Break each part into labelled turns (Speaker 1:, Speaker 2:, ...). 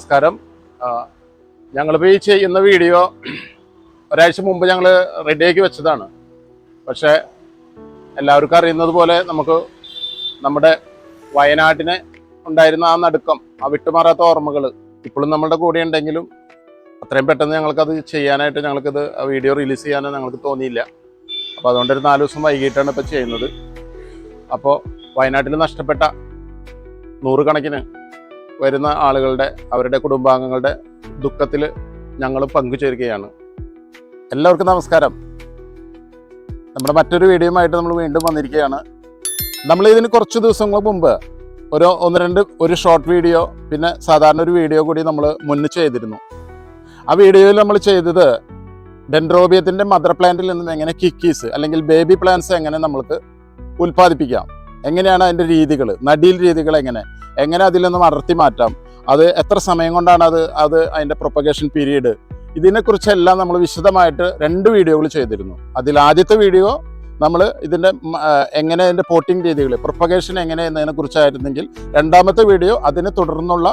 Speaker 1: നമസ്കാരം. ഞങ്ങളിപ്പോൾ ഈ ചെയ്യുന്ന വീഡിയോ ഒരാഴ്ച മുമ്പ് ഞങ്ങൾ റെഡിയാക്കി വെച്ചതാണ്. പക്ഷേ എല്ലാവർക്കും അറിയുന്നത് പോലെ നമുക്ക് നമ്മുടെ വയനാട്ടിന് ഉണ്ടായിരുന്ന ആ നടുക്കം ആ വിട്ടുമാറാത്ത ഓർമ്മകൾ ഇപ്പോഴും നമ്മളുടെ കൂടെ ഉണ്ടെങ്കിലും അത്രയും പെട്ടെന്ന് ഞങ്ങൾക്കത് ചെയ്യാനായിട്ട് ഞങ്ങൾക്കത് ആ വീഡിയോ റിലീസ് ചെയ്യാനോ ഞങ്ങൾക്ക് തോന്നിയില്ല. അപ്പോൾ അതുകൊണ്ട് ഒരു നാല് ദിവസം വൈകിട്ടാണ് ഇപ്പോൾ ചെയ്യുന്നത്. അപ്പോൾ വയനാട്ടിൽ നഷ്ടപ്പെട്ട നൂറുകണക്കിന് വരുന്ന ആളുകളുടെ അവരുടെ കുടുംബാംഗങ്ങളുടെ ദുഃഖത്തിൽ ഞങ്ങൾ പങ്കുചേരുകയാണ്. എല്ലാവർക്കും നമസ്കാരം. നമ്മുടെ മറ്റൊരു വീഡിയോയുമായിട്ട് നമ്മൾ വീണ്ടും വന്നിരിക്കുകയാണ്. നമ്മൾ ഇതിന് കുറച്ച് ദിവസങ്ങൾക്ക് മുമ്പ് ഒരു ഒന്ന് രണ്ട് ഒരു ഷോർട്ട് വീഡിയോ പിന്നെ സാധാരണ ഒരു വീഡിയോ കൂടി നമ്മൾ മുന്നിൽ ചെയ്തിരുന്നു. ആ വീഡിയോയിൽ നമ്മൾ ചെയ്തത് ഡെൻഡ്രോബിയത്തിന്റെ മദർ പ്ലാന്റിൽ നിന്നും എങ്ങനെ കിക്കീസ് അല്ലെങ്കിൽ ബേബി പ്ലാന്റ്സ് എങ്ങനെ നമ്മൾക്ക് ഉൽപ്പാദിപ്പിക്കാം. എങ്ങനെയാണ് അതിന്റെ രീതികൾ? നടിയിൽ രീതികൾ എങ്ങനെ? എങ്ങനെ അതിൽ നിന്നും അടർത്തി മാറ്റാം? അത് എത്ര സമയം കൊണ്ടാണ് അത് അത് അതിന്റെ പ്രൊപ്പഗേഷൻ പീരീഡ് ഇതിനെക്കുറിച്ചെല്ലാം നമ്മൾ വിശദമായിട്ട് രണ്ട് വീഡിയോകൾ ചെയ്തിരുന്നു. അതിൽ ആദ്യത്തെ വീഡിയോ നമ്മൾ ഇതിന്റെ എങ്ങനെ അതിന്റെ പോട്ടിംഗ് രീതികൾ പ്രൊപ്പഗേഷൻ എങ്ങനെ എന്നതിനെ കുറിച്ചായിരുന്നെങ്കിൽ രണ്ടാമത്തെ വീഡിയോ അതിനെ തുടർന്നുള്ള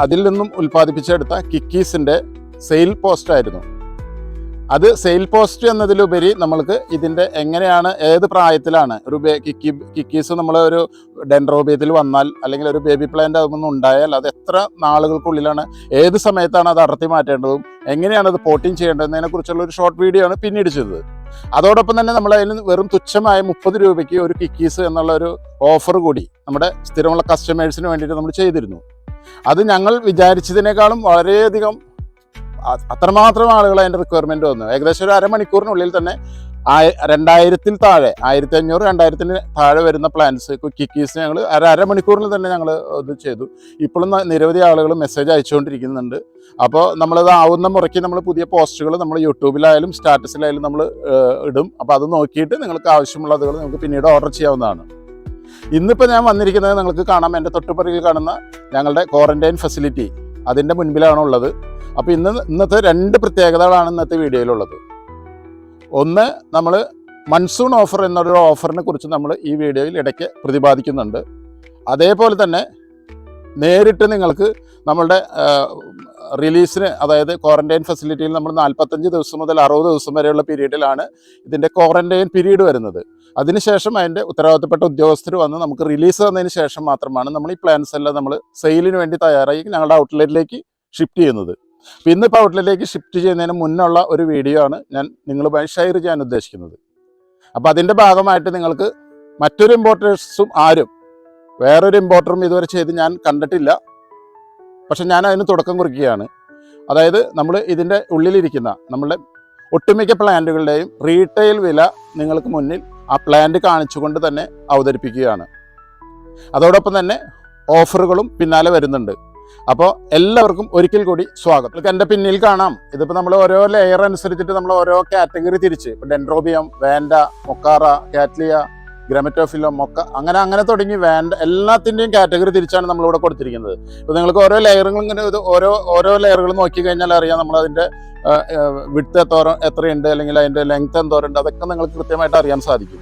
Speaker 1: അതിൽ നിന്നും ഉൽപ്പാദിപ്പിച്ചെടുത്ത കിക്കീസിന്റെ സെയിൽ പോസ്റ്റ് ആയിരുന്നു. അത് സെയിൽ പോസ്റ്റ് എന്നതിലുപരി നമ്മൾക്ക് ഇതിന്റെ എങ്ങനെയാണ് ഏത് പ്രായത്തിലാണ് ഒരു കിക്കി കിക്കീസ് നമ്മൾ ഒരു ഡെൻഡ്രോബിയത്തിൽ വന്നാൽ അല്ലെങ്കിൽ ഒരു ബേബി പ്ലാന്റ് അതൊന്നും ഉണ്ടായാൽ അത് എത്ര നാളുകൾക്കുള്ളിലാണ് ഏത് സമയത്താണ് അത് അടർത്തി മാറ്റേണ്ടതും എങ്ങനെയാണ് അത് പോട്ടിങ് ചെയ്യേണ്ടതെന്നതിനെ കുറിച്ചുള്ള ഒരു ഷോർട്ട് വീഡിയോ ആണ് പിന്നീട് ചെയ്തത്. അതോടൊപ്പം തന്നെ നമ്മൾ അതിന് വെറും തുച്ഛമായ മുപ്പത് രൂപയ്ക്ക് ഒരു കിക്കീസ് എന്നുള്ള ഒരു ഓഫർ കൂടി നമ്മുടെ സ്ഥിരമുള്ള കസ്റ്റമേഴ്സിന് വേണ്ടിയിട്ട് നമ്മൾ ചെയ്തിരുന്നു. അത് ഞങ്ങൾ വിചാരിച്ചതിനേക്കാളും വളരെയധികം അത്രമാത്രം ആളുകൾ അതിന്റെ റിക്വയർമെന്റ് വന്നു. ഏകദേശം ഒരു അരമണിക്കൂറിനുള്ളിൽ തന്നെ രണ്ടായിരത്തിൽ താഴെ ആയിരത്തി അഞ്ഞൂറ് രണ്ടായിരത്തിന് താഴെ വരുന്ന പ്ലാൻസ് കിക്കീസ് ഞങ്ങൾ അര അരമണിക്കൂറിൽ തന്നെ ഞങ്ങൾ ഇത് ചെയ്തു. ഇപ്പോഴും നിരവധി ആളുകൾ മെസ്സേജ് അയച്ചുകൊണ്ടിരിക്കുന്നുണ്ട്. അപ്പോൾ നമ്മളത് ആവുന്ന മുറയ്ക്ക് നമ്മൾ പുതിയ പോസ്റ്റുകൾ നമ്മൾ യൂട്യൂബിലായാലും സ്റ്റാറ്റസിലായാലും നമ്മൾ ഇടും. അപ്പോൾ അത് നോക്കിയിട്ട് നിങ്ങൾക്ക് ആവശ്യമുള്ളതുകൾ നിങ്ങൾക്ക് പിന്നീട് ഓർഡർ ചെയ്യാവുന്നതാണ്. ഇന്നിപ്പോൾ ഞാൻ വന്നിരിക്കുന്നത് നിങ്ങൾക്ക് കാണാം. എന്റെ തൊട്ടുപുറകിൽ കാണുന്ന ഞങ്ങളുടെ ക്വാറന്റൈൻ ഫെസിലിറ്റി അതിന്റെ മുൻപിലാണ് ഉള്ളത് അപ്പോൾ ഇന്ന് ഇന്നത്തെ രണ്ട് പ്രത്യേകതകളാണ് ഇന്നത്തെ വീഡിയോയിലുള്ളത്. ഒന്ന് നമ്മൾ മൺസൂൺ ഓഫർ എന്നൊരു ഓഫറിനെ കുറിച്ച് നമ്മൾ ഈ വീഡിയോയിൽ ഇടയ്ക്ക് പ്രതിപാദിക്കുന്നുണ്ട്. അതേപോലെ തന്നെ നേരിട്ട് നിങ്ങൾക്ക് നമ്മളുടെ റിലീസിന് അതായത് ക്വാറന്റൈൻ ഫെസിലിറ്റിയിൽ നമ്മൾ നാൽപ്പത്തഞ്ച് ദിവസം മുതൽ അറുപത് ദിവസം വരെയുള്ള പീരീഡിലാണ് ഇതിന്റെ ക്വാറന്റൈൻ പീരീഡ് വരുന്നത്. അതിനുശേഷം അതിന്റെ ഉത്തരവാദിത്തപ്പെട്ട ഉദ്യോഗസ്ഥർ വന്ന് നമുക്ക് റിലീസ് തന്നതിന് ശേഷം മാത്രമാണ് നമ്മൾ ഈ പ്ലാൻസ് എല്ലാം നമ്മൾ സെയിലിന് വേണ്ടി തയ്യാറായി ഞങ്ങളുടെ ഔട്ട്ലെറ്റിലേക്ക് ഷിഫ്റ്റ് ചെയ്യുന്നത്. അപ്പോൾ ഇന്നിപ്പോൾ ഔട്ട്ലെറ്റിലേക്ക് ഷിഫ്റ്റ് ചെയ്യുന്നതിന് മുന്നുള്ള ഒരു വീഡിയോ ആണ് ഞാൻ നിങ്ങളുമായി ഷെയർ ചെയ്യാൻ ഉദ്ദേശിക്കുന്നത്. അപ്പോൾ അതിന്റെ ഭാഗമായിട്ട് നിങ്ങൾക്ക് മറ്റൊരു ഇമ്പോർട്ടേഴ്സും ആരും വേറൊരു ഇമ്പോർട്ടറും ഇതുവരെ ചെയ്ത് ഞാൻ കണ്ടിട്ടില്ല. പക്ഷെ ഞാൻ അതിന് തുടക്കം കുറിക്കുകയാണ്. അതായത് നമ്മൾ ഇതിന്റെ ഉള്ളിലിരിക്കുന്ന നമ്മളുടെ ഒട്ടുമിക്ക പ്ലാന്റുകളുടെയും റീറ്റെയിൽ വില നിങ്ങൾക്ക് മുന്നിൽ ആ പ്ലാന്റ് കാണിച്ചുകൊണ്ട് തന്നെ അവതരിപ്പിക്കുകയാണ്. അതോടൊപ്പം തന്നെ ഓഫറുകളും പിന്നാലെ വരുന്നുണ്ട്. അപ്പോൾ എല്ലാവർക്കും ഒരിക്കൽ കൂടി സ്വാഗതം. നിങ്ങൾക്ക് എന്റെ പിന്നിൽ കാണാം. ഇതിപ്പോൾ നമ്മൾ ഓരോ ലെയർ അനുസരിച്ചിട്ട് നമ്മൾ ഓരോ കാറ്റഗറി തിരിച്ച്. ഇപ്പോൾ Dendrobium Vanda Mokara Cattleya Grammatophyllum മൊക്ക അങ്ങനെ അങ്ങനെ തുടങ്ങി വേണ്ട എല്ലാത്തിന്റെയും കാറ്റഗറി തിരിച്ചാണ് നമ്മളിവിടെ കൊടുത്തിരിക്കുന്നത്. ഇപ്പോൾ നിങ്ങൾക്ക് ഓരോ ലെയറുകളും ഇങ്ങനെ ഇത് ഓരോ ഓരോ ലെയറുകൾ നോക്കി കഴിഞ്ഞാൽ അറിയാം നമ്മളതിന്റെ വിട്ട് എത്തോരം എത്രയുണ്ട് അല്ലെങ്കിൽ അതിന്റെ ലെങ്ത് എന്തോരുണ്ട് അതൊക്കെ നിങ്ങൾക്ക് കൃത്യമായിട്ട് അറിയാൻ സാധിക്കും.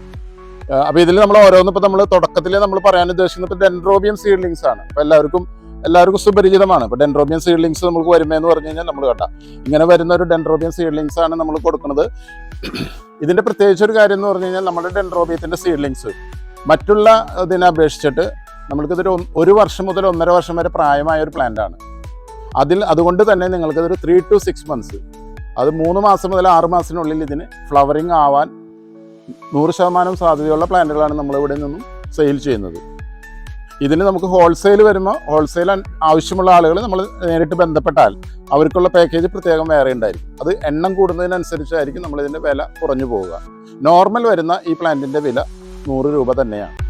Speaker 1: അപ്പോൾ ഇതിൽ നമ്മൾ ഓരോന്നും ഇപ്പോൾ നമ്മൾ തുടക്കത്തിൽ നമ്മൾ പറയാൻ ഉദ്ദേശിക്കുന്നത് ഇപ്പോൾ ഡെൻഡ്രോബിയം സീഡ്ലിങ്സ് ആണ്. അപ്പോൾ എല്ലാവർക്കും എല്ലാവർക്കും സുപരിചിതമാണ്. ഇപ്പോൾ ഡെൻഡ്രോബിയൻ സീഡ്ലിങ്സ് നമുക്ക് വരുമെന്ന് പറഞ്ഞു കഴിഞ്ഞാൽ നമ്മൾ കണ്ട. ഇങ്ങനെ വരുന്ന ഒരു ഡെൻഡ്രോബിയൻ സീഡ്ലിങ്സ് ആണ് നമ്മൾ കൊടുക്കുന്നത്. ഇതിന്റെ പ്രത്യേകിച്ച് ഒരു കാര്യം എന്ന് പറഞ്ഞു കഴിഞ്ഞാൽ നമ്മുടെ ഡെൻഡ്രോബിയത്തിന്റെ സീഡ്ലിങ്സ് മറ്റുള്ള ഇതിനെ അപേക്ഷിച്ചിട്ട് നമ്മൾക്കിതൊരു ഒരു വർഷം മുതൽ ഒന്നര വർഷം വരെ പ്രായമായ ഒരു പ്ലാന്റ് ആണ്. അതിൽ അതുകൊണ്ട് തന്നെ നിങ്ങൾക്കിതൊരു ത്രീ ടു സിക്സ് മന്ത്സ് അത് മൂന്ന് മാസം മുതൽ ആറ് മാസത്തിനുള്ളിൽ ഇതിന് ഫ്ലവറിങ് ആവാൻ നൂറ് ശതമാനം സാധ്യതയുള്ള പ്ലാന്റുകളാണ് നമ്മൾ ഇവിടെ നിന്നും സെയിൽ ചെയ്യുന്നത്. ഇതിന് നമുക്ക് ഹോൾസെയിൽ വരുമ്പോൾ ഹോൾസെയിൽ ആവശ്യമുള്ള ആളുകൾ നമ്മൾ നേരിട്ട് ബന്ധപ്പെട്ടാൽ അവർക്കുള്ള പാക്കേജ് പ്രത്യേകം വേറെ ഉണ്ടായിരിക്കും. അത് എണ്ണം കൂടുന്നതിനനുസരിച്ചായിരിക്കും നമ്മൾ ഇതിന്റെ വില കുറഞ്ഞു പോവുക. നോർമൽ വരുന്ന ഈ പ്ലാന്റിന്റെ വില നൂറ് രൂപ തന്നെയാണ്.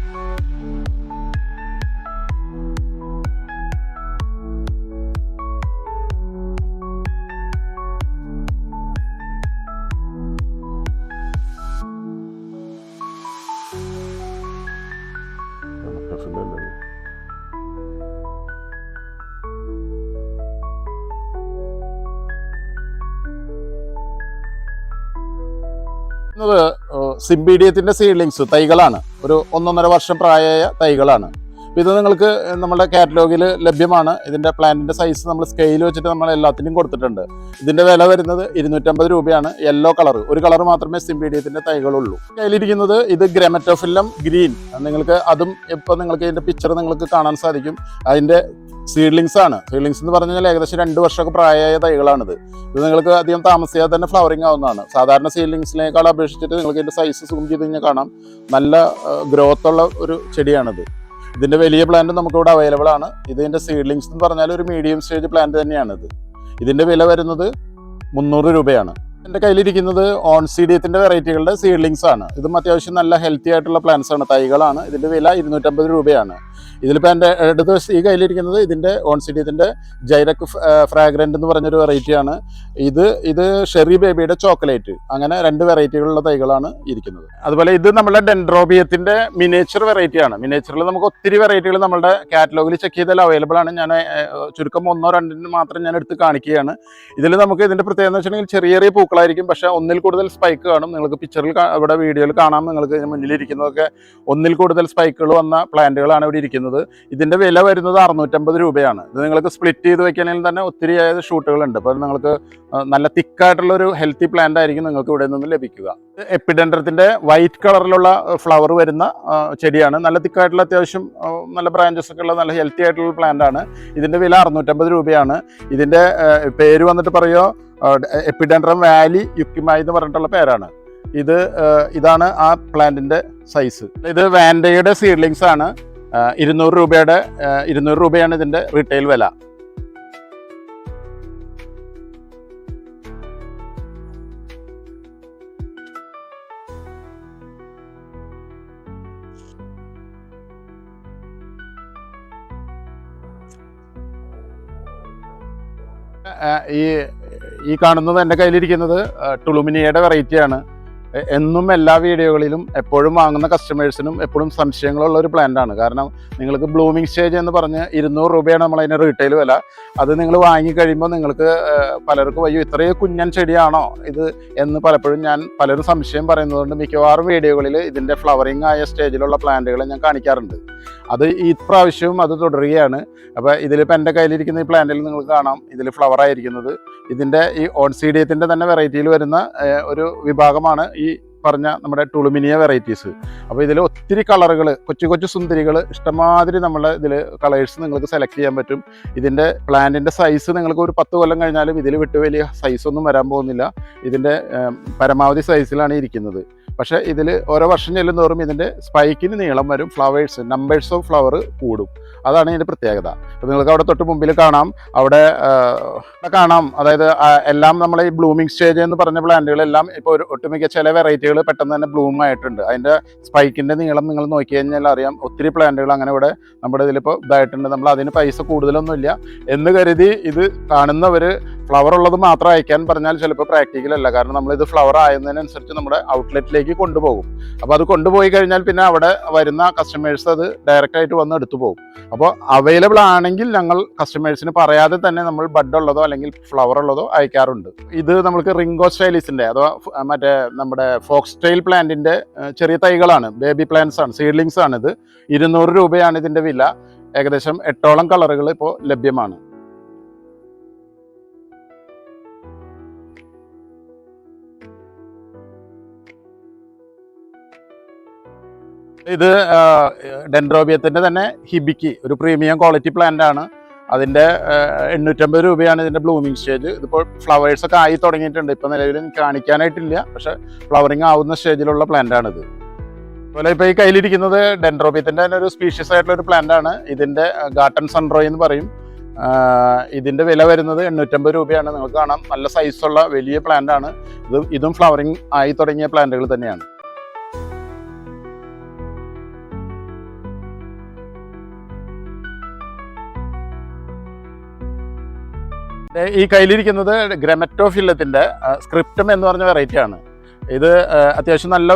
Speaker 1: സിംബീഡിയത്തിന്റെ സീഡ്ലിങ്സ് തൈകളാണ്. ഒരു ഒന്നൊന്നര വർഷം പ്രായമായ തൈകളാണ്. ഇത് നിങ്ങൾക്ക് നമ്മുടെ കാറ്റലോഗിൽ ലഭ്യമാണ്. ഇതിന്റെ പ്ലാന്റിന്റെ സൈസ് നമ്മൾ സ്കെയിൽ വെച്ചിട്ട് നമ്മൾ എല്ലാത്തിനും കൊടുത്തിട്ടുണ്ട്. ഇതിന്റെ വില വരുന്നത് ഇരുന്നൂറ്റമ്പത് രൂപയാണ്. യെല്ലോ കളർ ഒരു കളർ മാത്രമേ സിംബീഡിയത്തിന്റെ തൈകളുള്ളൂ. കയ്യിലിരിക്കുന്നത് ഇത് ഗ്രമറ്റോഫില്ലം ഗ്രീൻ നിങ്ങൾക്ക് അതും ഇപ്പോൾ നിങ്ങൾക്ക് ഇതിന്റെ പിക്ചർ നിങ്ങൾക്ക് കാണാൻ സാധിക്കും. അതിന്റെ സീഡ്ലിങ്സ് ആണ്. സീഡ്ലിങ്സ് എന്ന് പറഞ്ഞു കഴിഞ്ഞാൽ ഏകദേശം രണ്ട് വർഷമൊക്കെ പ്രായമായ തൈകളാണിത്. ഇത് നിങ്ങൾക്ക് അധികം താമസിയാതെ തന്നെ ഫ്ലവറിങ് ആവുന്നതാണ്. സാധാരണ സീഡ്ലിങ്സിനേക്കാൾ അപേക്ഷിച്ചിട്ട് നിങ്ങൾക്ക് ഇതിന്റെ സൈസ് സൂം ചെയ്ത് കഴിഞ്ഞാൽ കാണാം. നല്ല ഗ്രോത്ത് ഉള്ള ഒരു ചെടിയാണിത്. ഇതിന്റെ വലിയ പ്ലാന്റ് നമുക്കിവിടെ അവൈലബിൾ ആണ്. ഇതിന്റെ സീഡ്ലിങ്സ് എന്ന് പറഞ്ഞാൽ ഒരു മീഡിയം സ്റ്റേജ് പ്ലാന്റ് തന്നെയാണിത്. ഇതിന്റെ വില വരുന്നത് മുന്നൂറ് രൂപയാണ്. എന്റെ കയ്യിലിരിക്കുന്നത് ഓൺ സീഡിയത്തിന്റെ വെറൈറ്റികളുടെ സീഡ്ലിങ്സ് ആണ്. ഇതും അത്യാവശ്യം നല്ല ഹെൽത്തി ആയിട്ടുള്ള പ്ലാന്റ്സ് ആണ് തൈകളാണ്. ഇതിന്റെ വില ഇരുന്നൂറ്റമ്പത് രൂപയാണ്. ഇതിലിപ്പോൾ എന്റെ അടുത്ത ഈ കയ്യിലിരിക്കുന്നത് ഇതിന്റെ ഓൺ സീഡിയത്തിന്റെ ജൈറക് ഫ്രാഗ്രന്റ് എന്ന് പറഞ്ഞൊരു വെറൈറ്റിയാണ് ഇത് ഇത് ഷെറി ബേബിയുടെ ചോക്ലേറ്റ് അങ്ങനെ രണ്ട് വെറൈറ്റികളുള്ള തൈകളാണ് ഇരിക്കുന്നത്. അതുപോലെ ഇത് നമ്മുടെ ഡെൻഡ്രോബിയത്തിന്റെ മിനേച്ചർ വെറൈറ്റിയാണ് മിനേച്ചറിൽ നമുക്ക് ഒത്തിരി വെറൈറ്റികൾ നമ്മുടെ കാറ്റലോഗിൽ ചെക്ക് ചെയ്താൽ അവൈലബിൾ ആണ്. ഞാൻ ചുരുക്കം ഒന്നോ രണ്ടിന് മാത്രം ഞാൻ എടുത്ത് കാണിക്കുകയാണ്. ഇതിൽ നമുക്ക് ഇതിന്റെ പ്രത്യേകത എന്ന് വെച്ചിട്ടുണ്ടെങ്കിൽ ചെറിയ ചെറിയ പൂക്കളായിരിക്കും പക്ഷേ ഒന്നിൽ കൂടുതൽ സ്പൈക്ക് കാണും. നിങ്ങൾക്ക് പിക്ചറിൽ ഇവിടെ വീഡിയോയിൽ കാണാം. നിങ്ങൾക്ക് മുന്നിലിരിക്കുന്നതൊക്കെ ഒന്നിൽ കൂടുതൽ സ്പൈക്കുകൾ വന്ന പ്ലാന്റുകളാണ് ഇവിടെ ഇരിക്കുന്നത്. ഇതിന്റെ വില വരുന്നത് അറുന്നൂറ്റമ്പത് രൂപയാണ്. ഇത് നിങ്ങൾക്ക് സ്പ്ലിറ്റ് ചെയ്ത് വെക്കണമെങ്കിൽ തന്നെ ഒത്തിരി ആയത് ഷൂട്ടുകളുണ്ട് അപ്പോൾ നിങ്ങൾക്ക് നല്ല തിക്കായിട്ടുള്ള ഒരു ഹെൽത്തി പ്ലാന്റ് ആയിരിക്കും നിങ്ങൾക്ക് ഇവിടെ നിന്ന് ലഭിക്കുക. എപ്പിഡൻഡ്രത്തിന്റെ വൈറ്റ് കളറിലുള്ള ഫ്ലവർ വരുന്ന ചെടിയാണ്. നല്ല തിക്കായിട്ടുള്ള അത്യാവശ്യം നല്ല ബ്രാഞ്ചസ് ഒക്കെ ഉള്ള നല്ല ഹെൽത്തി ആയിട്ടുള്ള പ്ലാന്റ് ആണ്. ഇതിന്റെ വില അറുന്നൂറ്റമ്പത് രൂപയാണ്. ഇതിന്റെ പേര് വന്നിട്ട് പറയുമോ എപ്പിഡൻഡ്രം വാലി യുക്കിമായി എന്ന് പറഞ്ഞിട്ടുള്ള പേരാണ്. ഇത് ഇതാണ് ആ പ്ലാന്റിന്റെ സൈസ്. ഇത് വാൻഡയുടെ സീഡ്ലിങ്സ് ആണ്. ഇരുന്നൂറ് രൂപയുടെ ഇരുന്നൂറ് രൂപയാണ് ഇതിന്റെ റീറ്റെയിൽ വില. ഈ ഈ കാണുന്നത് എന്റെ കയ്യിലിരിക്കുന്നത് ടുളുമിനിയുടെ വെറൈറ്റിയാണ് എന്നും എല്ലാ വീഡിയോകളിലും എപ്പോഴും വാങ്ങുന്ന കസ്റ്റമേഴ്സിനും എപ്പോഴും സംശയങ്ങളുള്ള ഒരു പ്ലാന്റ് ആണ്. കാരണം നിങ്ങൾക്ക് ബ്ലൂമിങ് സ്റ്റേജ് എന്ന് പറഞ്ഞ് ഇരുന്നൂറ് രൂപയാണ് നമ്മൾ അതിന് റീറ്റെയിൽ വില. അത് നിങ്ങൾ വാങ്ങിക്കഴിയുമ്പോൾ നിങ്ങൾക്ക് പലർക്കും അയ്യോ ഇത്രയും കുഞ്ഞൻ ചെടിയാണോ ഇത്? എന്ന് പലപ്പോഴും ഞാൻ പലരും സംശയം പറയുന്നതുകൊണ്ട് മിക്കവാറും വീഡിയോകളിൽ ഇതിന്റെ ഫ്ലവറിങ് ആയ സ്റ്റേജിലുള്ള പ്ലാന്റുകളെ ഞാൻ കാണിക്കാറുണ്ട്. അത് ഈ പ്രാവശ്യവും അത് തുടരുകയാണ്. അപ്പോൾ ഇതിലിപ്പോൾ എന്റെ കയ്യിലിരിക്കുന്ന ഈ പ്ലാന്റിൽ നിങ്ങൾക്ക് കാണാം. ഇതിൽ ഫ്ലവർ ആയിരിക്കുന്നത്. ഇതിന്റെ ഈ ഓൺസീഡിയത്തിന്റെ തന്നെ വെറൈറ്റിയിൽ വരുന്ന ഒരു വിഭാഗമാണ് ഈ പറഞ്ഞ നമ്മുടെ ടുളുമിനിയ വെറൈറ്റീസ് അപ്പോൾ ഇതിൽ ഒത്തിരി കളറുകൾ കൊച്ചു കൊച്ചു സുന്ദരികൾ ഇഷ്ടമാതിരി നമ്മളെ ഇതിൽ കളേഴ്സ് നിങ്ങൾക്ക് സെലക്ട് ചെയ്യാൻ പറ്റും. ഇതിന്റെ പ്ലാന്റിന്റെ സൈസ് നിങ്ങൾക്ക് ഒരു പത്ത് കൊല്ലം കഴിഞ്ഞാലും ഇതിൽ വിട്ട് വലിയ സൈസൊന്നും വരാൻ പോകുന്നില്ല. ഇതിന്റെ പരമാവധി സൈസിലാണ് ഇരിക്കുന്നത്. പക്ഷേ ഇതിൽ ഓരോ വർഷം ചെല്ലുന്നതോറും ഇതിന്റെ സ്പൈക്കിന് നീളം വരും ഫ്ലവേഴ്സ് നമ്പേഴ്സ് ഓഫ് ഫ്ലവർ കൂടും. അതാണ് ഇതിന്റെ പ്രത്യേകത. അപ്പോൾ നിങ്ങൾക്ക് അവിടെ തൊട്ട് മുമ്പിൽ കാണാം. അവിടെ കാണാം. അതായത് എല്ലാം നമ്മളെ ഈ ബ്ലൂമിങ് സ്റ്റേജ് എന്ന് പറഞ്ഞ പ്ലാന്റുകളെല്ലാം ഇപ്പോൾ ഒരു ഒട്ടുമിക്ക ചില വെറൈറ്റികൾ പെട്ടെന്ന് തന്നെ ബ്ലൂം ആയിട്ടുണ്ട്. അതിന്റെ സ്പൈക്കിന്റെ നീളം നിങ്ങൾ നോക്കി കഴിഞ്ഞാൽ അറിയാം. ഒത്തിരി പ്ലാന്റുകൾ അങ്ങനെ ഇവിടെ നമ്മുടെ ഇതിലിപ്പോൾ ഇതായിട്ടുണ്ട്. നമ്മൾ അതിന് പൈസ കൂടുതലൊന്നുമില്ല. എന്ന് കരുതി ഇത് കാണുന്നവർ ഫ്ലവർ ഉള്ളത് മാത്രം അയക്കാൻ പറഞ്ഞാൽ ചിലപ്പോൾ പ്രാക്ടിക്കലല്ല കാരണം നമ്മളിത് ഫ്ലവർ ആയതിനനുസരിച്ച് നമ്മുടെ ഔട്ട്ലെറ്റിലേക്ക് കൊണ്ടുപോകും. അപ്പോൾ അത് കൊണ്ടുപോയി കഴിഞ്ഞാൽ പിന്നെ അവിടെ വരുന്ന കസ്റ്റമേഴ്സ് അത് ഡയറക്റ്റ് ആയിട്ട് വന്ന് എടുത്തു പോകും. അപ്പോൾ അവൈലബിൾ ആണെങ്കിൽ ഞങ്ങൾ കസ്റ്റമേഴ്സിന് പറയാതെ തന്നെ നമ്മൾ ബഡ് ഉള്ളതോ അല്ലെങ്കിൽ ഫ്ലവർ ഉള്ളതോ അയക്കാറുണ്ട്. ഇത് നമുക്ക് റിംഗോ സ്റ്റൈലിസിന്റെ അഥവാ മറ്റേ നമ്മുടെ ഫോക്സ് സ്റ്റൈൽ പ്ലാന്റിന്റെ ചെറിയ തൈകളാണ്. ബേബി പ്ലാന്റ്സ് ആണ് സീഡ്ലിങ്സ് ആണിത്. ഇരുന്നൂറ് രൂപയാണ് ഇതിന്റെ വില. ഏകദേശം എട്ടോളം കളറുകൾ ഇപ്പോൾ ലഭ്യമാണ്. ഇത് ഡെൻഡ്രോബിയത്തിന്റെ തന്നെ ഹിബിക്ക് ഒരു പ്രീമിയം ക്വാളിറ്റി പ്ലാന്റ് ആണ് അതിന്റെ എണ്ണൂറ്റമ്പത് രൂപയാണ് ഇതിന്റെ ബ്ലൂമിങ് സ്റ്റേജ്. ഇതിപ്പോൾ ഫ്ലവേഴ്സ് ഒക്കെ ആയി തുടങ്ങിയിട്ടുണ്ട്. ഇപ്പോൾ നിലവിൽ കാണിക്കാനായിട്ടില്ല. പക്ഷെ ഫ്ലവറിങ് ആവുന്ന സ്റ്റേജിലുള്ള പ്ലാന്റ് ഇത് അതുപോലെ ഇപ്പോൾ ഈ കയ്യിലിരിക്കുന്നത് ഡെൻഡ്രോബിയത്തിന്റെ തന്നെ ഒരു സ്പീഷ്യസ് ആയിട്ടുള്ള ഒരു പ്ലാന്റ് ആണ് ഇതിന്റെ ഗാർട്ടൻ സൺറോയ് എന്ന് പറയും. ഇതിന്റെ വില വരുന്നത് എണ്ണൂറ്റമ്പത് രൂപയാണ്. നിങ്ങൾക്ക് കാണാം. നല്ല സൈസുള്ള വലിയ പ്ലാന്റ് ആണ് ഇത് ഇതും ഫ്ലവറിങ് ആയി തുടങ്ങിയ പ്ലാന്റുകൾ തന്നെയാണ്. ഈ കയ്യിലിരിക്കുന്നത് ഗ്രമറ്റോഫില്ലത്തിന്റെ സ്ക്രിപ്റ്റം എന്ന് പറഞ്ഞ വെറൈറ്റി ആണ്. ഇത് അത്യാവശ്യം നല്ല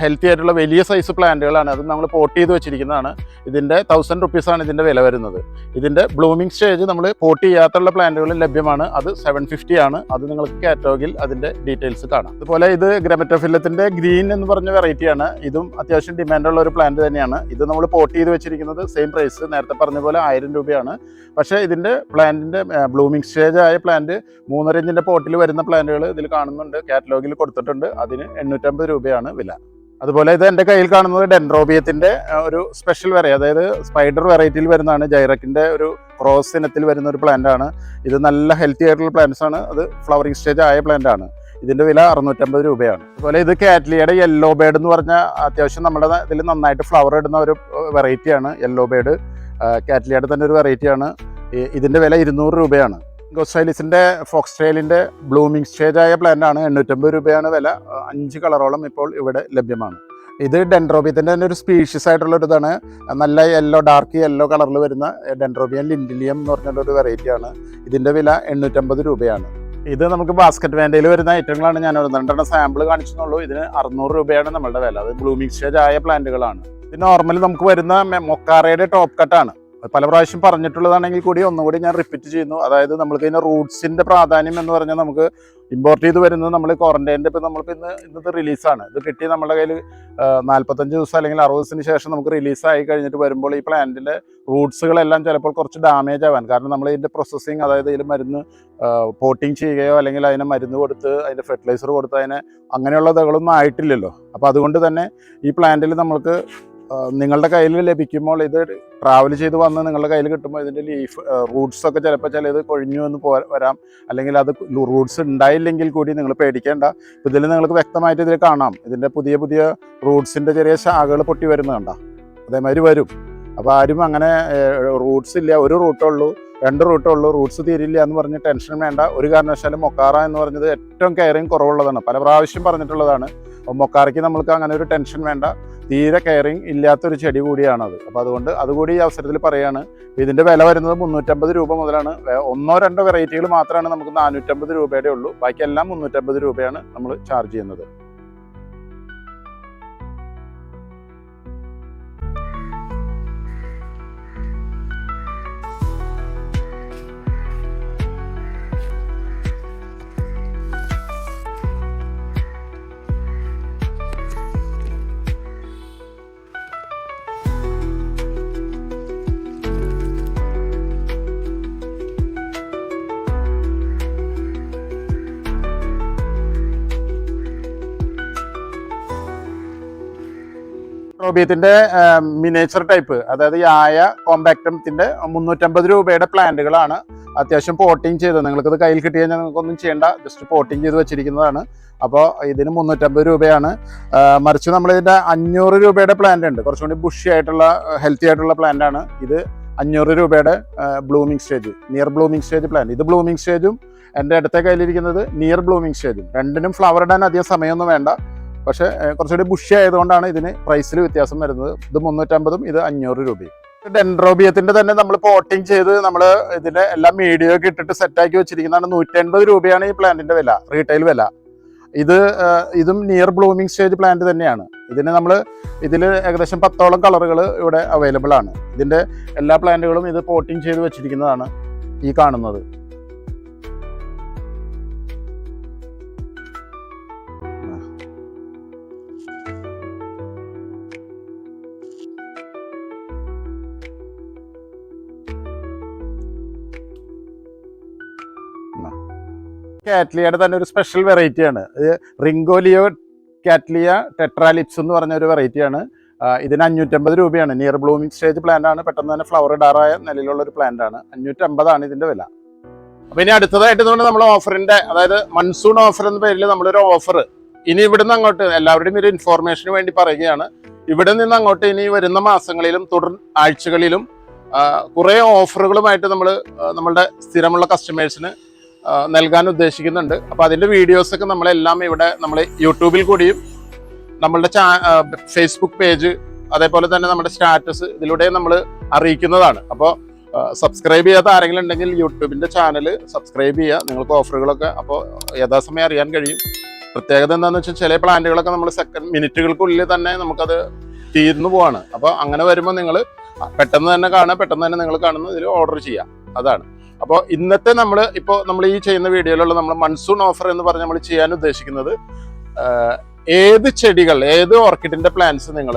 Speaker 1: ഹെൽത്തി ആയിട്ടുള്ള വലിയ സൈസ് പ്ലാന്റുകളാണ് അത് നമ്മൾ പോട്ട് ചെയ്ത് വെച്ചിരിക്കുന്നതാണ്. ഇതിന്റെ തൗസൻഡ് റുപ്പീസാണ് ഇതിന്റെ വില വരുന്നത്. ഇതിന്റെ ബ്ലൂമിംഗ് സ്റ്റേജ് നമ്മൾ പോട്ട് ചെയ്യാത്തുള്ള പ്ലാന്റുകളും ലഭ്യമാണ്. അത് സെവൻ ഫിഫ്റ്റി ആണ്. അത് നിങ്ങൾക്ക് കാറ്റലോഗിൽ അതിന്റെ ഡീറ്റെയിൽസ് കാണാം. അതുപോലെ ഇത് ഗ്രമറ്റോഫില്ലത്തിന്റെ ഗ്രീൻ എന്ന് പറഞ്ഞ വെറൈറ്റിയാണ് ഇതും അത്യാവശ്യം ഡിമാൻഡുള്ള ഒരു പ്ലാന്റ് തന്നെയാണ്. ഇത് നമ്മൾ പോട്ട് ചെയ്ത് വെച്ചിരിക്കുന്നത് സെയിം പ്രൈസ് നേരത്തെ പറഞ്ഞ പോലെ ആയിരം രൂപയാണ്. പക്ഷേ ഇതിന്റെ പ്ലാന്റിന്റെ ബ്ലൂമിംഗ് സ്റ്റേജ് ആയ പ്ലാന്റ് മൂന്നര ഇഞ്ചിന്റെ പോട്ടിൽ വരുന്ന പ്ലാന്റുകൾ ഇതിൽ കാണുന്നുണ്ട്. കാറ്റലോഗിൽ കൊടുത്തിട്ടുണ്ട്. അതിന് എണ്ണൂറ്റമ്പത് രൂപയാണ് വില. അതുപോലെ ഇത് എന്റെ കയ്യിൽ കാണുന്നത് ഡെൻഡ്രോബിയത്തിന്റെ ഒരു സ്പെഷ്യൽ വെറൈറ്റി അതായത് സ്പൈഡർ വെറൈറ്റിയിൽ വരുന്നതാണ്. ജൈറക്കിന്റെ ഒരു ക്രോസ് ഇനത്തിൽ വരുന്ന ഒരു പ്ലാന്റ് ആണ്. ഇത് നല്ല ഹെൽത്തി ആയിട്ടുള്ള പ്ലാന്റ്സ് ആണ്. അത് ഫ്ലവറിംഗ് സ്റ്റേജ് ആയ പ്ലാന്റ് ആണ്. ഇതിന്റെ വില അറുന്നൂറ്റമ്പത് രൂപയാണ്. അതുപോലെ ഇത് കാറ്റ്ലിയുടെ യെല്ലോ ബേഡ് എന്ന് പറഞ്ഞ അത്യാവശ്യം നമ്മുടെ ഇതിൽ നന്നായിട്ട് ഫ്ലവർ ഇടുന്ന ഒരു വെറൈറ്റിയാണ് യെല്ലോ ബേഡ് കാറ്റ്ലിയുടെ തന്നെ ഒരു വെറൈറ്റിയാണ് ഇതിന്റെ വില ഇരുന്നൂറ് രൂപയാണ്. ഗോസ്റ്റൈലിസിന്റെ ഫോക്സ്റ്റൈലിന്റെ ബ്ലൂമിംഗ് സ്റ്റേജ് ആയ പ്ലാന്റ് ആണ്. എണ്ണൂറ്റമ്പത് രൂപയാണ് വില. അഞ്ച് കളറോളം ഇപ്പോൾ ഇവിടെ ലഭ്യമാണ്. ഇത് ഡെൻഡ്രോബിയത്തിന്റെ തന്നെ ഒരു സ്പീഷ്യസ് ആയിട്ടുള്ള ഒരു ഇതാണ്. നല്ല യെല്ലോ ഡാർക്ക് യെല്ലോ കളറിൽ വരുന്ന ഡെൻഡ്രോബിയൻ ലിൻഡിലിയം എന്ന് പറഞ്ഞൊരു വെറൈറ്റിയാണ് ഇതിന്റെ വില എണ്ണൂറ്റമ്പത് രൂപയാണ്. ഇത് നമുക്ക് ബാസ്ക്കറ്റ് വേണ്ടയിൽ വരുന്ന ഐറ്റങ്ങളാണ്. ഞാൻ രണ്ടെണ്ണം സാമ്പിൾ കാണിച്ചെന്നുള്ളൂ. ഇതിന് അറുന്നൂറ് രൂപയാണ് നമ്മളുടെ വില. അത് ബ്ലൂമിംഗ് സ്റ്റേജ് ആയ പ്ലാന്റുകളാണ് ഇത് നോർമലി നമുക്ക് വരുന്ന മൊക്കാറയുടെ ടോപ്പ് കട്ടാണ് പല പ്രാവശ്യം പറഞ്ഞിട്ടുള്ളതാണെങ്കിൽ കൂടി ഒന്നുകൂടി ഞാൻ റിപ്പീറ്റ് ചെയ്യുന്നു. അതായത് നമ്മൾക്ക് ഇതിന്റെ റൂട്ട്സിന്റെ പ്രാധാന്യം എന്ന് പറഞ്ഞാൽ നമുക്ക് ഇമ്പോർട്ട് ചെയ്ത് വരുന്നത് നമ്മൾ ക്വാറന്റൈന്റെ ഇപ്പം നമ്മളിപ്പോൾ ഇന്ന് ഇന്നത്തെ റിലീസാണ് ഇത് കിട്ടി നമ്മുടെ കയ്യിൽ നാൽപ്പത്തഞ്ച് ദിവസം അല്ലെങ്കിൽ അറുപത് ദിവസത്തിന് ശേഷം നമുക്ക് റിലീസായി കഴിഞ്ഞിട്ട് വരുമ്പോൾ ഈ പ്ലാന്റിന്റെ റൂട്ട്സുകളെല്ലാം ചിലപ്പോൾ കുറച്ച് ഡാമേജ് ആവാൻ. കാരണം നമ്മൾ ഇതിന്റെ പ്രോസസ്സിങ് അതായത് ഇതിൽ മരുന്ന് പോട്ടിങ് ചെയ്യുകയോ അല്ലെങ്കിൽ അതിനെ മരുന്ന് കൊടുത്ത് അതിന്റെ ഫെർട്ടിലൈസർ കൊടുത്ത് അതിനെ അങ്ങനെയുള്ള ഇതകളൊന്നും ആയിട്ടില്ലല്ലോ. അപ്പോൾ അതുകൊണ്ട് തന്നെ ഈ പ്ലാന്റിൽ നമ്മൾക്ക് നിങ്ങളുടെ കയ്യിൽ ലഭിക്കുമ്പോൾ ഇത് ട്രാവൽ ചെയ്ത് വന്ന് നിങ്ങളുടെ കയ്യിൽ കിട്ടുമ്പോൾ ഇതിന്റെ ലീഫ് റൂട്ട്സ് ഒക്കെ ചിലപ്പോൾ ചിലത് കൊഴിഞ്ഞു എന്ന് പോ വരാം. അല്ലെങ്കിൽ അത് റൂട്ട്സ് ഉണ്ടായില്ലെങ്കിൽ കൂടി നിങ്ങൾ പേടിക്കേണ്ട. ഇതിൽ നിങ്ങൾക്ക് വ്യക്തമായിട്ട് ഇതിൽ കാണാം. ഇതിന്റെ പുതിയ പുതിയ റൂട്ട്സിന്റെ ചെറിയ ശാഖകൾ പൊട്ടി വരുന്നുണ്ടോ അതേമാതിരി വരും. അപ്പോൾ ആരും അങ്ങനെ റൂട്ട്സ് ഇല്ല. ഒരു റൂട്ടേ ഉള്ളൂ. രണ്ട് റൂട്ടേ ഉള്ളൂ. റൂട്ട്സ് തീരില്ല എന്ന് പറഞ്ഞ് ടെൻഷൻ വേണ്ട. ഒരു കാരണവശാലും മൊക്കാറ എന്ന് പറഞ്ഞത് ഏറ്റവും കെയറിങ് കുറവുള്ളതാണ്. പല പ്രാവശ്യം പറഞ്ഞിട്ടുള്ളതാണ്. അപ്പോൾ മൊക്കാറയ്ക്ക് നമ്മൾക്ക് അങ്ങനെ ഒരു ടെൻഷൻ വേണ്ട. തീരെ കെയറിങ് ഇല്ലാത്തൊരു ചെടി കൂടിയാണത്. അപ്പോൾ അതുകൊണ്ട് അതുകൂടി ഈ അവസരത്തിൽ പറയുകയാണ് ഇതിന്റെ വില വരുന്നത് മുന്നൂറ്റമ്പത് രൂപ മുതലാണ്. ഒന്നോ രണ്ടോ വെറൈറ്റികൾ മാത്രമാണ് നമുക്ക് നാനൂറ്റമ്പത് രൂപയുടെ ഉള്ളൂ. ബാക്കിയെല്ലാം മുന്നൂറ്റമ്പത് രൂപയാണ് നമ്മൾ ചാർജ് ചെയ്യുന്നത്. റോബിയത്തിന്റെ മിനേച്ചർ ടൈപ്പ് അതായത് ഈ ആയ കോമ്പാക്റ്റത്തിന്റെ മുന്നൂറ്റമ്പത് രൂപയുടെ പ്ലാന്റുകളാണ് അത്യാവശ്യം പോട്ടിങ് ചെയ്തത്. നിങ്ങൾക്കത് കയ്യിൽ കിട്ടിയാൽ നിങ്ങൾക്കൊന്നും ചെയ്യേണ്ട. ജസ്റ്റ് പോട്ടിങ് ചെയ്ത് വെച്ചിരിക്കുന്നതാണ്. അപ്പോൾ ഇതിന് മുന്നൂറ്റമ്പത് രൂപയാണ്. മറിച്ച് നമ്മൾ ഇതിന്റെ അഞ്ഞൂറ് രൂപയുടെ പ്ലാന്റ് ഉണ്ട്. കുറച്ചും കൂടി ബുഷി ആയിട്ടുള്ള ഹെൽത്തി ആയിട്ടുള്ള പ്ലാന്റ് ആണ്. ഇത് അഞ്ഞൂറ് രൂപയുടെ blooming stage near blooming stage plant ഇത് ബ്ലൂമിംഗ് സ്റ്റേജും എന്റെ അടുത്ത കയ്യിലിരിക്കുന്നത് നിയർ ബ്ലൂമിംഗ് സ്റ്റേജും രണ്ടിനും ഫ്ലവർ ഇടാൻ അധികം സമയമൊന്നും വേണ്ട. പക്ഷേ കുറച്ചുകൂടി ബുഷി ആയതുകൊണ്ടാണ് ഇതിന് പ്രൈസിൽ വ്യത്യാസം വരുന്നത്. ഇത് മുന്നൂറ്റമ്പതും ഇത് അഞ്ഞൂറ് രൂപയും. ഡെൻഡ്രോബിയത്തിന്റെ തന്നെ നമ്മൾ പോട്ടിങ് ചെയ്ത് നമ്മൾ ഇതിന്റെ എല്ലാ മീഡിയ ഒക്കെ ഇട്ടിട്ട് സെറ്റാക്കി വെച്ചിരിക്കുന്നതാണ് നൂറ്റി അൻപത് രൂപയാണ് ഈ പ്ലാന്റിന്റെ വില റീറ്റെയിൽ വില. ഇത് ഇതും നിയർ ബ്ലൂമിംഗ് സ്റ്റേജ് പ്ലാന്റ് തന്നെയാണ്. ഇതിന് നമ്മൾ ഇതിൽ ഏകദേശം പത്തോളം കളറുകൾ ഇവിടെ അവൈലബിൾ ആണ്. ഇതിന്റെ എല്ലാ പ്ലാന്റുകളും ഇത് പോട്ടിങ് ചെയ്ത് വെച്ചിരിക്കുന്നതാണ് ഈ കാണുന്നത്. കാറ്റ്ലിയയുടെ തന്നെ ഒരു സ്പെഷ്യൽ വെറൈറ്റിയാണ് ഇത് റിംഗോലിയോ കാറ്റ്ലിയ ടെട്രാലിപ്സ് എന്ന് പറഞ്ഞ ഒരു വെറൈറ്റിയാണ് ഇതിന് അഞ്ഞൂറ്റമ്പത് രൂപയാണ്. നിയർ ബ്ലൂമിംഗ് സ്റ്റേജ് പ്ലാന്റ് ആണ്. പെട്ടെന്ന് തന്നെ ഫ്ലവർ ഇടാറായ നിലയിലുള്ള ഒരു പ്ലാന്റ് ആണ്. അഞ്ഞൂറ്റമ്പതാണ് ഇതിന്റെ വില. അപ്പൊ ഇനി അടുത്തതായിട്ട് നമ്മൾ ഓഫറിന്റെ അതായത് മൺസൂൺ ഓഫർ എന്ന പേരിൽ നമ്മളൊരു ഓഫർ ഇനി ഇവിടുന്ന് അങ്ങോട്ട് എല്ലാവരുടെയും ഒരു ഇൻഫോർമേഷന് വേണ്ടി പറയുകയാണ്. ഇവിടെ നിന്ന് അങ്ങോട്ട് ഇനി വരുന്ന മാസങ്ങളിലും തുടർ ആഴ്ചകളിലും കുറേ ഓഫറുകളുമായിട്ട് നമ്മൾ നമ്മളുടെ സ്ഥിരമുള്ള കസ്റ്റമേഴ്സിന് നൽകാൻ ഉദ്ദേശിക്കുന്നുണ്ട്. അപ്പോൾ അതിന്റെ വീഡിയോസൊക്കെ നമ്മളെല്ലാം ഇവിടെ നമ്മൾ യൂട്യൂബിൽ കൂടിയും നമ്മളുടെ ചാ ഫേസ്ബുക്ക് പേജ് അതേപോലെ തന്നെ നമ്മുടെ സ്റ്റാറ്റസ് ഇതിലൂടെ നമ്മൾ അറിയിക്കുന്നതാണ്. അപ്പോൾ സബ്സ്ക്രൈബ് ചെയ്യാത്ത ആരെങ്കിലും ഉണ്ടെങ്കിൽ യൂട്യൂബിന്റെ ചാനൽ സബ്സ്ക്രൈബ് ചെയ്യുക. നിങ്ങൾക്ക് ഓഫറുകളൊക്കെ അപ്പോൾ യഥാസമയം അറിയാൻ കഴിയും. പ്രത്യേകത എന്താണെന്ന് വെച്ചാൽ ചില പ്ലാന്റുകളൊക്കെ നമ്മൾ സെക്കൻഡ് മിനിറ്റുകൾക്കുള്ളിൽ തന്നെ നമുക്കത് തീർന്നു പോവാണ്. അപ്പോൾ അങ്ങനെ വരുമ്പോൾ നിങ്ങൾ പെട്ടെന്ന് തന്നെ കാണുക പെട്ടെന്ന് തന്നെ നിങ്ങൾ കാണുന്ന ഇതിൽ ഓർഡർ ചെയ്യുക. അതാണ്. അപ്പോൾ ഇന്നത്തെ നമ്മൾ ഇപ്പോൾ നമ്മൾ ഈ ചെയ്യുന്ന വീഡിയോയിലുള്ള നമ്മൾ മൺസൂൺ ഓഫർ എന്ന് പറഞ്ഞ് നമ്മൾ ചെയ്യാൻ ഉദ്ദേശിക്കുന്നത് ഏത് ചെടികൾ ഏത് ഓർക്കിഡിന്റെ പ്ലാന്റ്സ് നിങ്ങൾ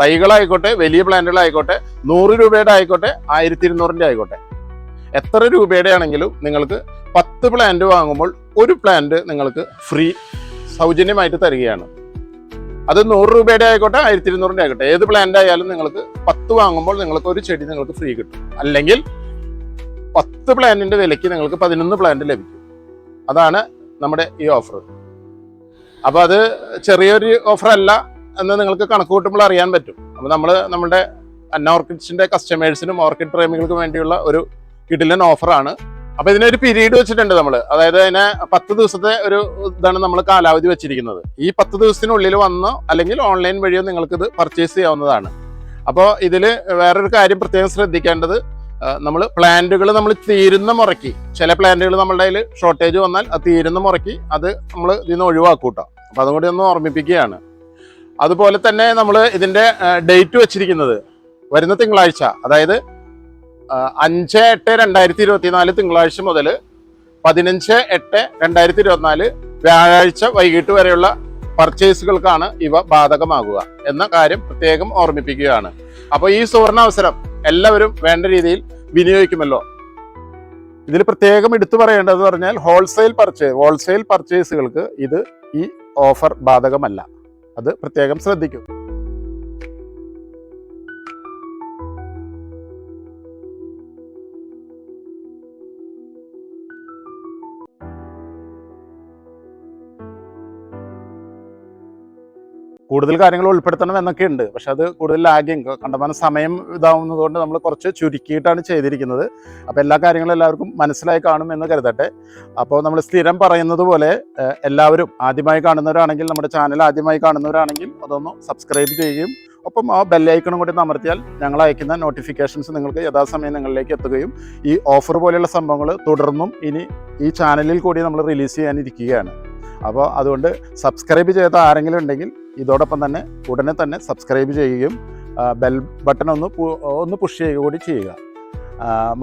Speaker 1: തൈകളായിക്കോട്ടെ വലിയ പ്ലാന്റുകളായിക്കോട്ടെ നൂറ് രൂപയുടെ ആയിക്കോട്ടെ ആയിരത്തി ഇരുന്നൂറിന്റെ ആയിക്കോട്ടെ. എത്ര രൂപയുടെ ആണെങ്കിലും നിങ്ങൾക്ക് പത്ത് പ്ലാന്റ് വാങ്ങുമ്പോൾ ഒരു പ്ലാന്റ് നിങ്ങൾക്ക് ഫ്രീ സൗജന്യമായിട്ട് തരികയാണ്. അത് നൂറ് രൂപയുടെ ആയിക്കോട്ടെ ആയിരത്തി ഇരുന്നൂറിന്റെ ആയിക്കോട്ടെ ഏത് പ്ലാന്റ് ആയാലും നിങ്ങൾക്ക് പത്ത് വാങ്ങുമ്പോൾ നിങ്ങൾക്ക് ഒരു ചെടി നിങ്ങൾക്ക് ഫ്രീ കിട്ടും. അല്ലെങ്കിൽ പത്ത് പ്ലാന്റിന്റെ വിലയ്ക്ക് നിങ്ങൾക്ക് പതിനൊന്ന് പ്ലാന്റ് ലഭിക്കും. അതാണ് നമ്മുടെ ഈ ഓഫർ അപ്പോൾ അത് ചെറിയൊരു ഓഫറല്ല എന്ന് നിങ്ങൾക്ക് കണക്ക് കൂട്ടുമ്പോൾ അറിയാൻ പറ്റും. അപ്പോൾ നമ്മൾ നമ്മുടെ അന്ന ഓർക്കിഡ്സിന്റെ കസ്റ്റമേഴ്സിനും ഓർക്കിഡ് പ്രേമികൾക്കും വേണ്ടിയുള്ള ഒരു കിടിലൻ ഓഫറാണ് അപ്പോൾ ഇതിനൊരു പീരീഡ് വെച്ചിട്ടുണ്ട് നമ്മൾ അതായത് അതിനെ പത്ത് ദിവസത്തെ ഒരു ഇതാണ് നമ്മൾ കാലാവധി വെച്ചിരിക്കുന്നത്. ഈ പത്ത് ദിവസത്തിനുള്ളിൽ വന്നോ അല്ലെങ്കിൽ ഓൺലൈൻ വഴിയോ നിങ്ങൾക്കിത് പർച്ചേസ് ചെയ്യാവുന്നതാണ്. അപ്പോൾ ഇതിൽ വേറൊരു കാര്യം പ്രത്യേകം ശ്രദ്ധിക്കേണ്ടത് നമ്മൾ പ്ലാന്റുകൾ നമ്മൾ തീരുന്ന മുറയ്ക്ക് ചില പ്ലാന്റുകൾ നമ്മളുടെ കയ്യിൽ ഷോർട്ടേജ് വന്നാൽ അത് തീരുന്ന മുറയ്ക്ക് അത് നമ്മൾ ഇതിൽ നിന്ന് ഒഴിവാക്കൂട്ടോ അപ്പം അതും ഒന്ന് ഓർമ്മിപ്പിക്കുകയാണ്. അതുപോലെ തന്നെ നമ്മൾ ഇതിന്റെ ഡേറ്റ് വെച്ചിരിക്കുന്നത് വരുന്ന തിങ്കളാഴ്ച അതായത് അഞ്ച് എട്ട് രണ്ടായിരത്തി ഇരുപത്തിനാല് തിങ്കളാഴ്ച മുതൽ പതിനഞ്ച് എട്ട് രണ്ടായിരത്തി ഇരുപത്തിനാല് വ്യാഴാഴ്ച വൈകിട്ട് വരെയുള്ള പർച്ചേസുകൾക്കാണ് ഇവ ബാധകമാകുക എന്ന കാര്യം പ്രത്യേകം ഓർമ്മിപ്പിക്കുകയാണ്. അപ്പോൾ ഈ സുവർണ അവസരം എല്ലാവരും വേണ്ട രീതിയിൽ വിനിയോഗിക്കുമല്ലോ. ഇതിൽ പ്രത്യേകം എടുത്തു പറയേണ്ടത് പറഞ്ഞാൽ ഹോൾസെയിൽ പർച്ചേസ് ഹോൾസെയിൽ പർച്ചേസുകൾക്ക് ഇത് ഈ ഓഫർ ബാധകമല്ല. അത് പ്രത്യേകം ശ്രദ്ധിക്കും. കൂടുതൽ കാര്യങ്ങൾ ഉൾപ്പെടുത്തണം എന്നൊക്കെ ഉണ്ട്. പക്ഷെ അത് കൂടുതൽ ലാഗിങ് കണ്ടമാനം സമയം ഇതാവുന്നതുകൊണ്ട് നമ്മൾ കുറച്ച് ചുരുക്കിയിട്ടാണ് ചെയ്തിരിക്കുന്നത്. അപ്പോൾ എല്ലാ കാര്യങ്ങളും എല്ലാവർക്കും മനസ്സിലായി കാണും എന്ന് കരുതട്ടെ. അപ്പോൾ നമ്മൾ സ്ഥിരം പറയുന്നത് പോലെ എല്ലാവരും ആദ്യമായി കാണുന്നവരാണെങ്കിൽ നമ്മുടെ ചാനൽ ആദ്യമായി കാണുന്നവരാണെങ്കിൽ അതൊന്ന് സബ്സ്ക്രൈബ് ചെയ്യുകയും ഒപ്പം ആ ബെല്ലൈക്കണും കൂടി അമർത്തിയാൽ ഞങ്ങൾ അയക്കുന്ന നോട്ടിഫിക്കേഷൻസ് നിങ്ങൾക്ക് യഥാസമയം നിങ്ങളിലേക്ക് എത്തുകയും ഈ ഓഫർ പോലെയുള്ള സംഭവങ്ങൾ തുടർന്നും ഇനി ഈ ചാനലിൽ കൂടി നമ്മൾ റിലീസ് ചെയ്യാനിരിക്കുകയാണ്. അപ്പോൾ അതുകൊണ്ട് സബ്സ്ക്രൈബ് ചെയ്ത ആരെങ്കിലും ഉണ്ടെങ്കിൽ ഇതോടൊപ്പം തന്നെ ഉടനെ തന്നെ സബ്സ്ക്രൈബ് ചെയ്യുകയും ബെൽ ബട്ടൺ ഒന്ന് ഒന്ന് പുഷ് ചെയ്യുക കൂടി ചെയ്യുക.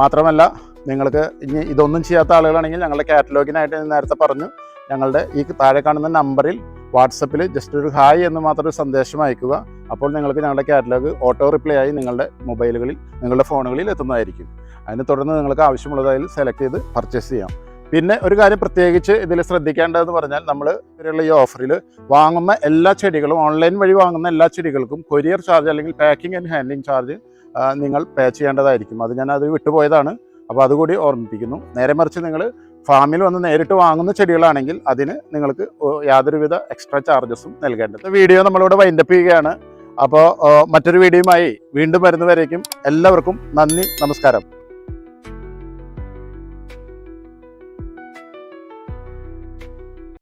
Speaker 1: മാത്രമല്ല നിങ്ങൾക്ക് ഇനി ഇതൊന്നും ചെയ്യാത്ത ആളുകളാണെങ്കിൽ ഞങ്ങളുടെ കാറ്റലോഗിനായിട്ട് ഞാൻ നേരത്തെ പറഞ്ഞു ഞങ്ങളുടെ ഈ താഴെ കാണുന്ന നമ്പറിൽ വാട്സപ്പിൽ ജസ്റ്റ് ഒരു ഹായ് എന്ന് മാത്രം ഒരു സന്ദേശം അയക്കുക. അപ്പോൾ നിങ്ങൾക്ക് ഞങ്ങളുടെ കാറ്റലോഗ് ഓട്ടോ റിപ്ലൈ ആയി നിങ്ങളുടെ മൊബൈലുകളിൽ നിങ്ങളുടെ ഫോണുകളിൽ എത്തുന്നതായിരിക്കും. അതിനെ തുടർന്ന് നിങ്ങൾക്ക് ആവശ്യമുള്ളതായി സെലക്ട് ചെയ്ത് പർച്ചേസ് ചെയ്യാം. പിന്നെ ഒരു കാര്യം പ്രത്യേകിച്ച് ഇതിൽ ശ്രദ്ധിക്കേണ്ടതെന്ന് പറഞ്ഞാൽ നമ്മൾ ഇവരുള്ള ഈ ഓഫറിൽ വാങ്ങുന്ന എല്ലാ ചെടികളും ഓൺലൈൻ വഴി വാങ്ങുന്ന എല്ലാ ചെടികൾക്കും കൊരിയർ ചാർജ് അല്ലെങ്കിൽ പാക്കിംഗ് ആൻഡ് ഹാൻഡ്ലിംഗ് ചാർജ് നിങ്ങൾ പേ ചെയ്യേണ്ടതായിരിക്കും. അത് ഞാൻ അത് വിട്ടുപോയതാണ്. അപ്പോൾ അതുകൂടി ഓർമ്മിപ്പിക്കുന്നു. നേരെ മറിച്ച് നിങ്ങൾ ഫാമിൽ വന്ന് നേരിട്ട് വാങ്ങുന്ന ചെടികളാണെങ്കിൽ അതിന് നിങ്ങൾക്ക് യാതൊരുവിധ എക്സ്ട്രാ ചാർജസും നൽകേണ്ടത്. വീഡിയോ നമ്മളിവിടെ വൈൻഡപ്പ് ചെയ്യുകയാണ്. അപ്പോൾ മറ്റൊരു വീഡിയോയുമായി വീണ്ടും വരുന്നവരേക്കും എല്ലാവർക്കും നന്ദി നമസ്കാരം.